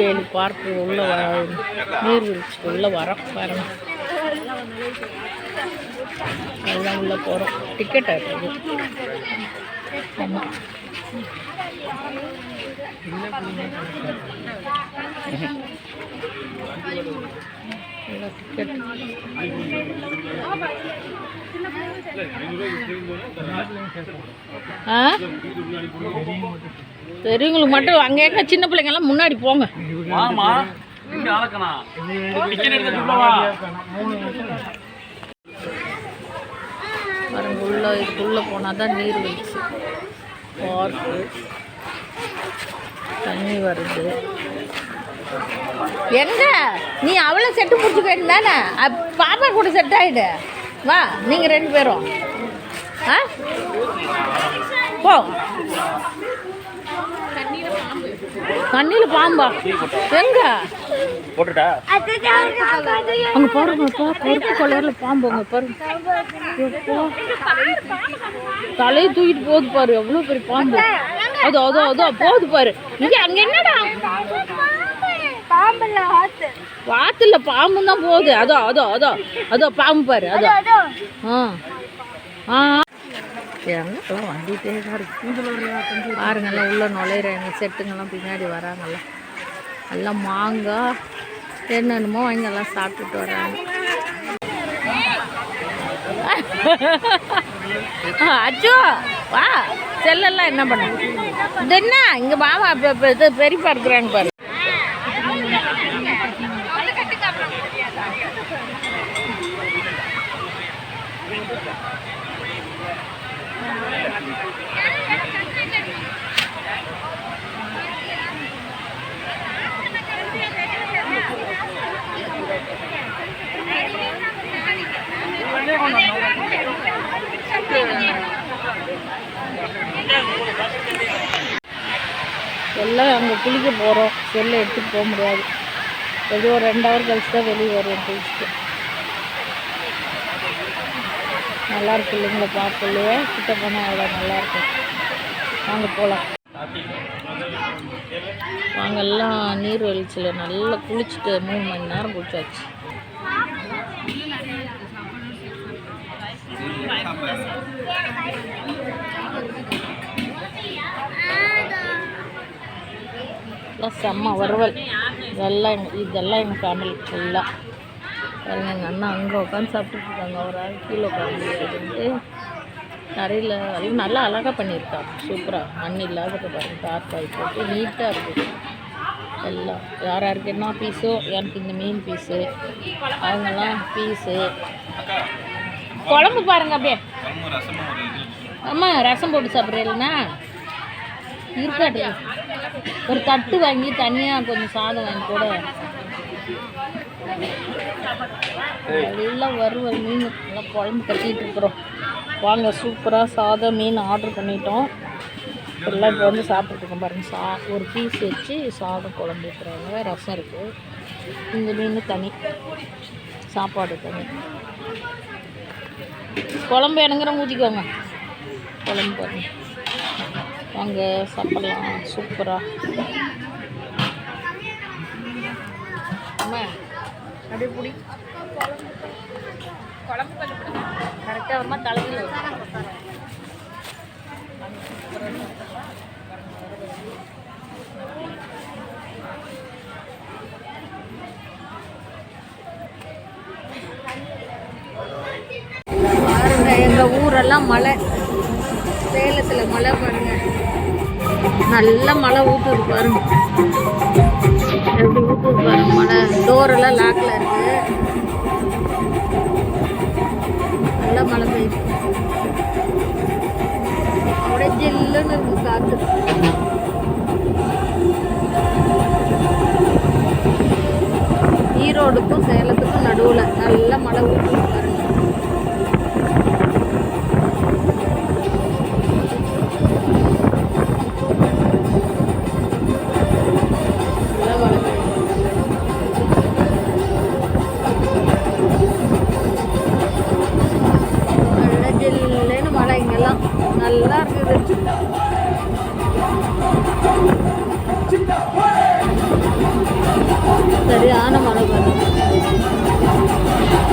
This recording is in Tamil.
நெய்வேலி பார்க்கு உள்ள வர நீர்வீழ்ச்சிக்கு உள்ள வர பாருங்க. எல்லாம் உள்ள போகிறோம் டிக்கெட் ஆகிடுது ஆமாம் டிக்கெட் பெரியவங்களுக்கு மட்டும் அங்கே இருக்க சின்ன பிள்ளைங்கெல்லாம் முன்னாடி போங்க. உள்ள இதுக்குள்ளே போனால் தான் நீர் வீழ்ச்சி. பார்க்கு. தண்ணி வருது. எங்க? நீ அவளை செட்டு பிடிச்சிக்க தானே பாப்பா கூட செட் ஆயிடு. வா நீங்கள் ரெண்டு பேரும். ஆ? போ. தண்ணியில் பாம்பா. எங்க? அங்க பாருங்கப்பா கருப்பு கலர்ல பாம்பு அங்க பாருங்க. தலையை தூக்கிட்டு போகுது பாரு எவ்வளவு பெரிய பாம்பு. அதோ அதோ அதோ போகுது பாரு. இங்க அங்க என்னடா? வாத்துல பாம்பு தான் போகுது. அதோ அதோ அதோ அதோ பாம்பு பாரு அதோ. ஆ. ஆ. எங்கெல்லாம் வந்துட்டே தான் இருக்கு பாருங்கெல்லாம் உள்ள நுழையிறாங்க செட்டுங்கெல்லாம் பின்னாடி வராங்கல்ல எல்லாம் மாங்காய் என்னென்னமோ வாங்கி எல்லாம் சாப்பிட்டுட்டு வராங்க. அச்சோ வா செல்லெல்லாம் என்ன பண்ண? இது என்ன இங்கே மாமா இப்போ இது பெரியப்பா இருக்கிறாங்க பாரு. எல்லாம் அங்கே குளிக்க போகிறோம் செல்லை எடுத்துகிட்டு போக முடியாது. எப்படியும் ஒரு ரெண்டு ஹவர் கழிச்சு தான் வெளியே வருவோம் குளிச்சுட்டு நல்லா இருக்கு இல்லைங்களா பார்க்கலையே கிட்ட போனால் அவ்வளோ நல்லா இருக்கும் வாங்க போகலாம் வாங்க எல்லாம் நீர்வீழ்ச்சியில் நல்லா குளிச்சுட்டு மூணு மணி நேரம் குளிச்சாச்சு. செம்ம வறுவல். இதெல்லாம் எங்கள் இதெல்லாம் எங்கள் ஃபேமிலி ஃபுல்லாக பாருங்க எங்கள் அண்ணா அங்கே உட்காந்து சாப்பிட்டுருக்காங்க ஒரு ஆள் கீழே உட்காந்து தரையில் அதுவும் நல்லா அழகாக பண்ணியிருக்கா. சூப்பராக மண் இல்லாத பாருங்க தார்பாய் போட்டு நீட்டாக இருக்குது எல்லாம். யார் யாருக்கு என்ன பீஸோ எனக்கு இந்த மீன் பீஸு அவங்கெல்லாம் பீஸு குழம்பு பாருங்க அப்படியே. ஆமாம் ரசம் போட்டு சாப்பிட்றீங்களா? இருக்காட்டு ஒரு தட்டு வாங்கி தனியாக கொஞ்சம் சாதம் வாங்கி கூட நல்லா வறுவல் மீன் நல்லா குழம்பு கட்டிகிட்டு இருக்கிறோம். வாங்க சூப்பராக சாதம் மீன் ஆர்டர் பண்ணிட்டோம். எல்லாம் இப்போ வந்து சாப்பிட்ருக்கோம் பாருங்கள் சா ஒரு பீஸ் வச்சு சாதம் குழம்பு வைக்கிறாங்க. ரசம் இருக்குது இந்த மீன் தனி. சாப்பாடு தனி. குழம்பு எனங்கிற ஊற்றிக்கோங்க குழம்பு பாருங்க. வாங்க சாப்பிட்லாம். சூப்பராக அம்மா. அப்படியே பிடி. குழம்பு கரெக்டாக வருமா? தலையில் பாருங்க எங்கள் ஊரெல்லாம் மழை. சேலத்தில் மழை பாருங்க. நல்ல மழை ஊற்றுது பாருங்க. எப்படி ஊற்றுது பாருங்க டோரெல்லாம் லாக்கில் இருக்கு. நல்லா மழை பெய்யுது. அப்படியே ஜில்லுன்னு இருக்கு காற்று ஈரோடுக்கும் சேலத்துக்கும் நடுவில் நல்ல மழை ஊற்று